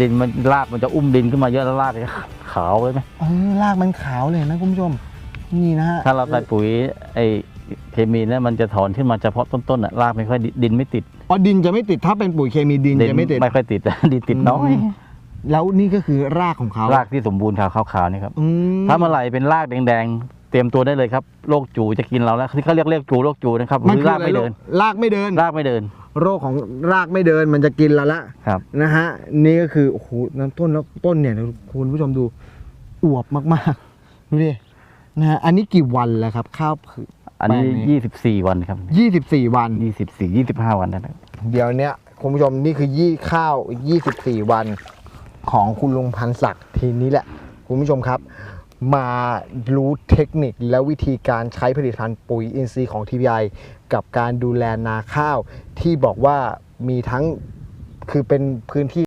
ดินมันรากมันจะอุ้มดินขึ้นมาเยอะแล้วรากจะขาวเลยไหมเออรากมันขาวเลยนะคุณผู้ชมนี่นะฮะถ้าเราใส่ปุ๋ยไอเคมีเนี่ยมันจะถอนขึ้นมาเฉพาะต้นๆอะรากไม่ค่อยดิดินไม่ติดอ๋อดินจะไม่ติดถ้าเป็นปุ๋ยเคมีดินจะไม่ติดไม่ค่อยติดดินติดน้อยอืมแล้วนี่ก็คือรากของเขารากที่สมบูรณ์ขาวๆนี่ครับอืมถ้าเมื่อไหร่เป็นรากแดงๆ เตรียมตัวได้เลยครับโรคจูจะกินเราแล้วที่เขาเรียกเรียกจูโรคจูนะครับมันคือคือรากอะไรไม่เดิน รากไม่เดินรากไม่เดิน โรคของรากไม่เดินมันจะกินเราละครับนะฮะนี่ก็คือโอ้โหน้ำต้นแล้วต้นเนี่ยเดี๋ยวคุณผู้ชมดูอวบมากๆดูดินะฮะอันนี้กี่วันแล้วครับ ข้าวเผือกอันนี้แปลงนี้ ยี่สิบสี่วันครับยี่สิบสี่วัน ยี่สิบสี่ยี่สิบห้าวันนั่นแหละเดี๋ยวเนี้ยคุณผู้ชมนี่คือยี่ข้าว 24 วันของคุณลุงพันศักดิ์ทีนี้แหละ คุณผู้ชมครับ มารู้เทคนิคและวิธีการใช้ผลิตภัณฑ์ปุ๋ยอินทรีย์ของ TPI กับการดูแลนาข้าวที่บอกว่ามีทั้งคือเป็นพื้นที่